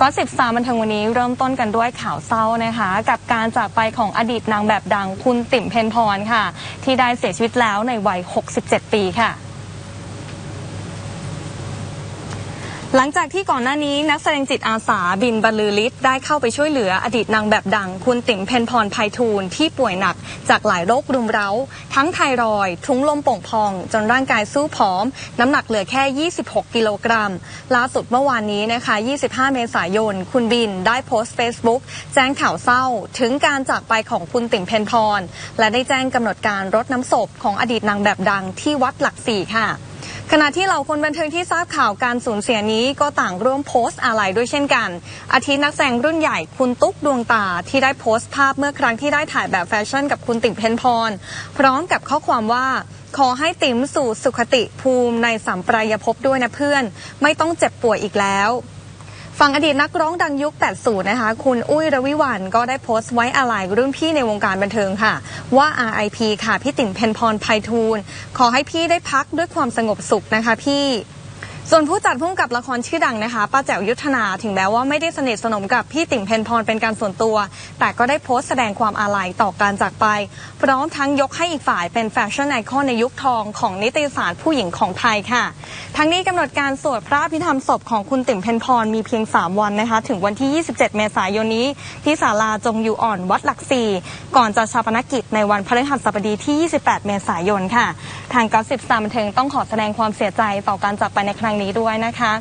ก็สิบสามบันเทิงวันนี้เริ่มต้นกันด้วยข่าวเศร้านะคะ กับการจากไปของอดีตนางแบบดังคุณติ่มเพนพรค่ะ ที่ได้เสียชีวิตแล้วในวัย 67 ปีค่ะ หลังจากที่ก่อนหน้านี้นักแสดงจิตอาสาบินบรรลือฤทธิ์ได้เข้าไปช่วยเหลืออดีตนางแบบดัง คุณติ๋มเพนพรภัยทูลที่ป่วยหนักจากหลายโรครุมเร้า ทั้งไทรอยด์ทุ้งลมโป่งพอง จนร่างกายสู้ผอม น้ำหนักเหลือแค่ 26 กิโลกรัม ล่าสุดเมื่อวานนี้นะคะ 25 เมษายน คุณบินได้โพสต์ Facebook แจ้งข่าวเศร้า ถึงการจากไปของคุณติ๋มเพนพรและได้แจ้งกำหนดการรดน้ำศพของอดีตนางแบบดังที่วัดหลักสี่ค่ะ ขณะที่เหล่าคนบันเทิงที่ทราบข่าวการสูญเสียนี้ก็ต่างร่วมโพสต์อะไรด้วยเช่นกัน อาทินักแสดงรุ่นใหญ่คุณตุ๊กดวงตาที่ได้โพสต์ภาพเมื่อครั้งที่ได้ถ่ายแบบแฟชั่นกับคุณติ๋มเพนพร พร้อมกับข้อความว่าขอให้ติ๋มสู่สุขติภูมิในสัมปรายภพด้วยนะเพื่อน ไม่ต้องเจ็บป่วยอีกแล้ว ฝั่งอดีตนักร้องดังยุค 80 นะคะ คุณอุ้ยระวิวันก็ได้โพสต์ไว้อาลัยรุ่นพี่ในวงการบันเทิงค่ะ ว่า RIP ค่ะ พี่ติ๋มเพนพรภัยทูลขอให้พี่ได้พักด้วยความสงบสุขนะคะพี่ ส่วนผู้จัดพุ่มกับละครชื่อดังนะคะป้าแจ๋วยุทธนาถึงแม้ว่าไม่ได้สนิทสนมกับพี่ติ่งเพนพรเป็นการส่วนตัว แต่ก็ได้โพสต์แสดงความอาลัยต่อการจากไป พร้อมทั้งยกให้อีกฝ่ายเป็นแฟชั่นไอคอนในยุคทองของนิตยสารผู้หญิงของไทยค่ะ ทั้งนี้กำหนดการสวดพระพิธรรมศพของคุณติ่มเพนพรมีเพียง 3 วันนะคะ ถึงวันที่ 27 เมษายนนี้ ที่ศาลาจงอยู่อ่อนวัดหลักสี่ก่อนจะชาปนกิจในวันพฤหัสบดีที่ 28 เมษายนค่ะ ทางกอสิบสามบันเทิงต้องขอแสดงความเสียใจต่อการจากไปในครั้งนี้ด้วยนะคะ